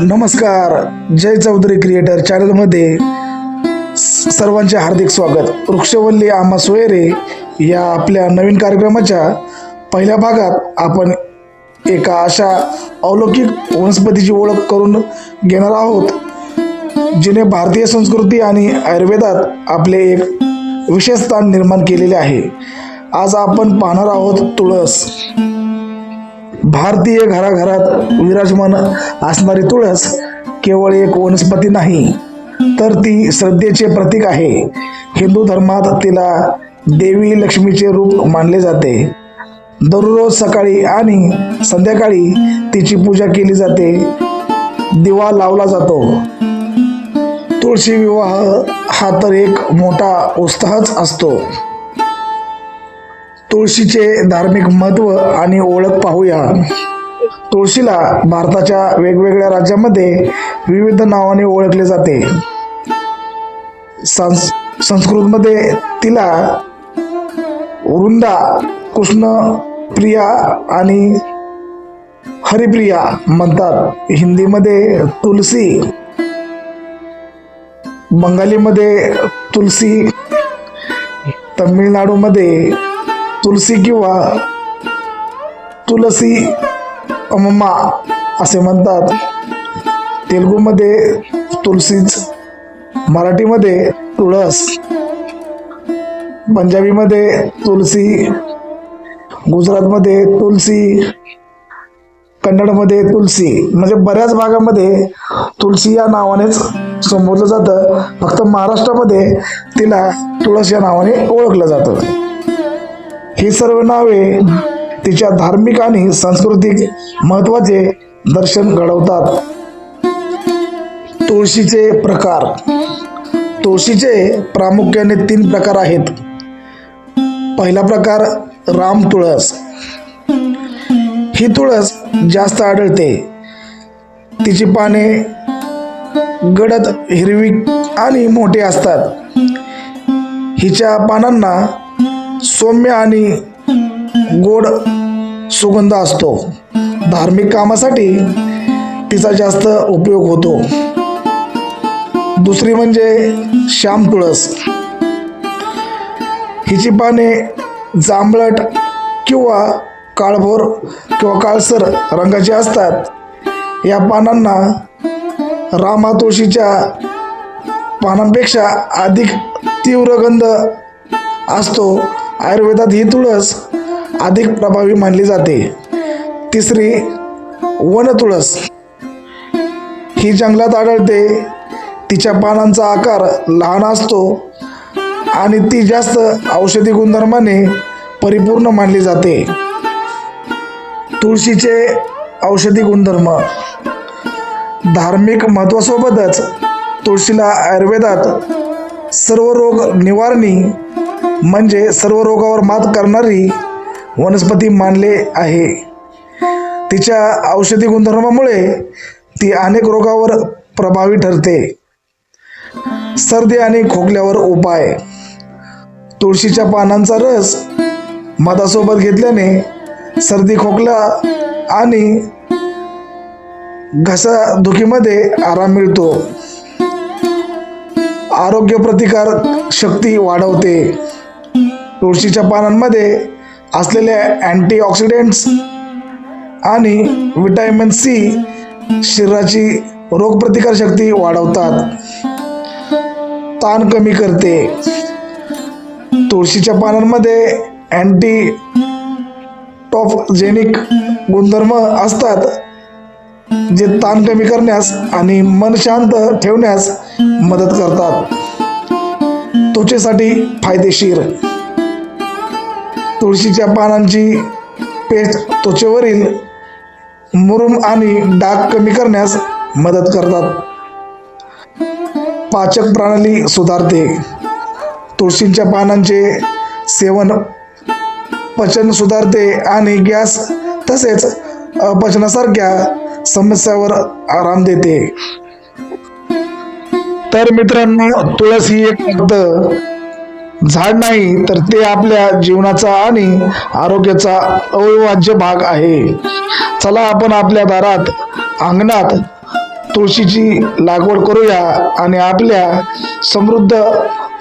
नमस्कार जय चौधरी क्रिएटर चॅनलमध्ये स- सर्वांचे हार्दिक स्वागत. वृक्षवल्ली आम्हा सोयरे या आपल्या नवीन कार्यक्रमाच्या पहिल्या भागात आपण एका अशा अलौकिक वनस्पतीची ओळख करून घेणार आहोत जिने भारतीय संस्कृती आणि आयुर्वेदात आपले एक विशेष स्थान निर्माण केलेले आहे. आज आपण पाहणार आहोत तुळस. भारतीय घराघरात विराजमान असणारी तुळस केवळ एक वनस्पती नाही तर ती श्रद्धेचे प्रतीक आहे. हिंदू धर्मात तिला देवी लक्ष्मीचे रूप मानले जाते. दररोज सकाळी आणि संध्याकाळी तिची पूजा केली जाते. दिवा लावला जातो. तुळशी विवाह हा तर एक मोठा उत्साहच असतो. तुळशीचे धार्मिक महत्त्व आणि ओळख पाहूया. तुळशीला भारताच्या वेगवेगळ्या राज्यामध्ये विविध नावाने ओळखले जाते. संस संस्कृतमध्ये तिला वृंदा कृष्ण प्रिया आणि हरिप्रिया म्हणतात. हिंदीमध्ये तुलसी बंगालीमध्ये तुलसी तमिळनाडूमध्ये तुलसी किंवा तुलसी अम्मा असे म्हणतात. तेलुगूमध्ये तुलसीच मराठीमध्ये तुळस पंजाबीमध्ये तुलसी गुजरातमध्ये तुलसी कन्नडमध्ये तुलसी म्हणजे बऱ्याच भागामध्ये तुलसी या नावानेच संबोधलं जातं. फक्त महाराष्ट्रामध्ये तिला तुळस या नावाने ओळखलं जातं. ही सर्व नावे तिच्या धार्मिक आणि सांस्कृतिक महत्त्वाचे दर्शन घडवतात. तुळशीचे प्रकार. तुळशीचे प्रामुख्याने तीन प्रकार आहेत. पहिला प्रकार राम तुळस. ही तुळस जास्त आढळते. तिची पाने गडद हिरवी आणि मोठे असतात. हिच्या पानांना सौम्य आणि गोड सुगंध असतो. धार्मिक कामासाठी तिचा जास्त उपयोग होतो. दुसरी म्हणजे श्याम तुळस. हिची पाने जांभळट किंवा काळभोर किंवा काळसर रंगाची असतात. या पानांना रामा तुळशीच्या पानांपेक्षा अधिक तीव्र गंध असतो. आयुर्वेदात ही तुळस अधिक प्रभावी मानली जाते. तिसरी वन तुळस. ही जंगलात आढळते. तिच्या पानांचा आकार लहान असतो आणि ती जास्त औषधी गुणधर्माने परिपूर्ण मानली जाते. तुळशीचे औषधी गुणधर्म. धार्मिक महत्वासोबतच तुळशीला आयुर्वेदात सर्व रोग निवारणी म्हणजे सर्व रोगावर मात करणारी वनस्पती मानले आहे. तिच्या औषधी गुणधर्मामुळे ती अनेक रोगावर प्रभावी ठरते. सर्दी आणि खोकल्यावर उपाय. तुळशीच्या पानांचा रस मधासोबत घेतल्याने सर्दी खोकला आणि घसा दुखीमध्ये आराम मिळतो. आरोग्य प्रतिकार शक्ती वाढवते. तुळशीच्या पानांमध्ये असलेल्या अँटीऑक्सिडेंट्स आणि विटॅमिन सी शरीराची रोगप्रतिकार शक्ती वाढवतात. ताण कमी करते. तुळशीच्या पानांमध्ये अँटी टॉपजेनिक गुणधर्म असतात जे ताण कमी करण्यास आणि मन शांत ठेवण्यास मदत करतात. त्वचेसाठी फायदेशीर. तुळशीच्या पानांची पेस्ट त्वचेवरील मुरुम आणि डाग कमी करण्यास मदत करतात. पाचक प्रणाली सुधारते. तुळशीच्या पानांचे सेवन पचन सुधारते आणि गॅस तसेच अपचनासारख्या समस्यावर आराम देते. तर मित्रांनो तुळस ही एक फक्त झाड नाही तर ते आपल्या जीवनाचा आणि आरोग्याचा अविभाज्य भाग आहे. चला आपण आपल्या दारात अंगणात तुळशीची लागवड करूया आणि आपल्या समृद्ध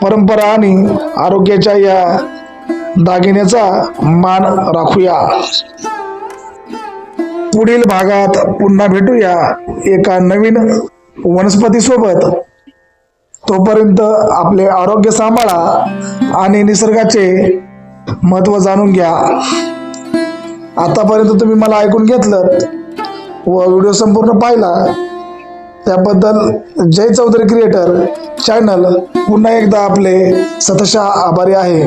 परंपरा आणि आरोग्याच्या या दागिन्याचा मान राखूया. पुढील भागात पुन्हा भेटूया एका नवीन वनस्पती सोबत तोपर्यंत आपले आरोग्य सांभाळा आणि निसर्गाचे महत्त्व जाणून घ्या. आतापर्यंत तुम्ही मला ऐकून घेतलं व व्हिडिओ संपूर्ण पाहिला त्याबद्दल जय चौधरी क्रिएटर चॅनल पुन्हा एकदा आपले सतशा आभारी आहे.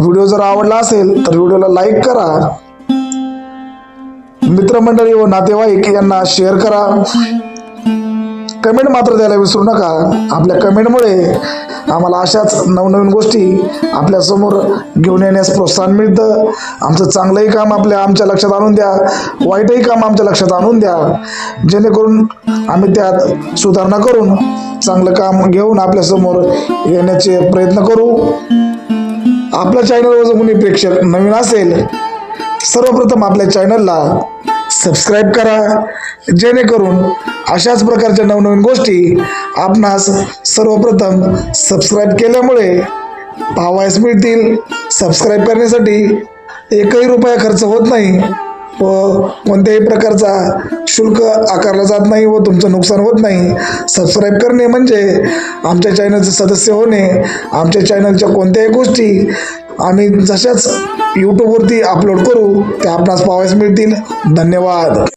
व्हिडिओ जर आवडला असेल तर व्हिडिओला लाईक करा. मित्रमंडळी व नातेवाईक यांना शेअर करा. कमेंट मात्र द्यायला विसरू नका. आपल्या कमेंटमुळे आम्हाला अशाच नवनवीन गोष्टी आपल्यासमोर घेऊन येण्यास प्रोत्साहन मिळतं. आमचं चांगलंही काम आपल्या आमच्या लक्षात आणून द्या. वाईटही काम आमच्या लक्षात आणून द्या. जेणेकरून आम्ही त्यात सुधारणा करून चांगलं काम घेऊन आपल्यासमोर येण्याचे प्रयत्न करू. आपल्या चॅनलवर जर कोणी प्रेक्षक नवीन असेल सर्वप्रथम आपल्या चॅनलला सबस्क्राईब करा. जेणेकरून अशाच प्रकारच्या नवनवीन गोष्टी आपणास सर्वप्रथम सबस्क्राईब केल्यामुळे पाहावयास मिळतील. सबस्क्राईब करण्यासाठी एकही रुपया खर्च होत नाही व कोणत्याही प्रकारचा शुल्क आकारला जात नाही व तुमचं नुकसान होत नाही. सबस्क्राईब करणे म्हणजे आमच्या चॅनलचे सदस्य होणे. आमच्या चॅनलच्या कोणत्याही गोष्टी आम्ही जशाच यूट्यूबवरती अपलोड करू त्या आपणास पाहावयास मिळतील. धन्यवाद.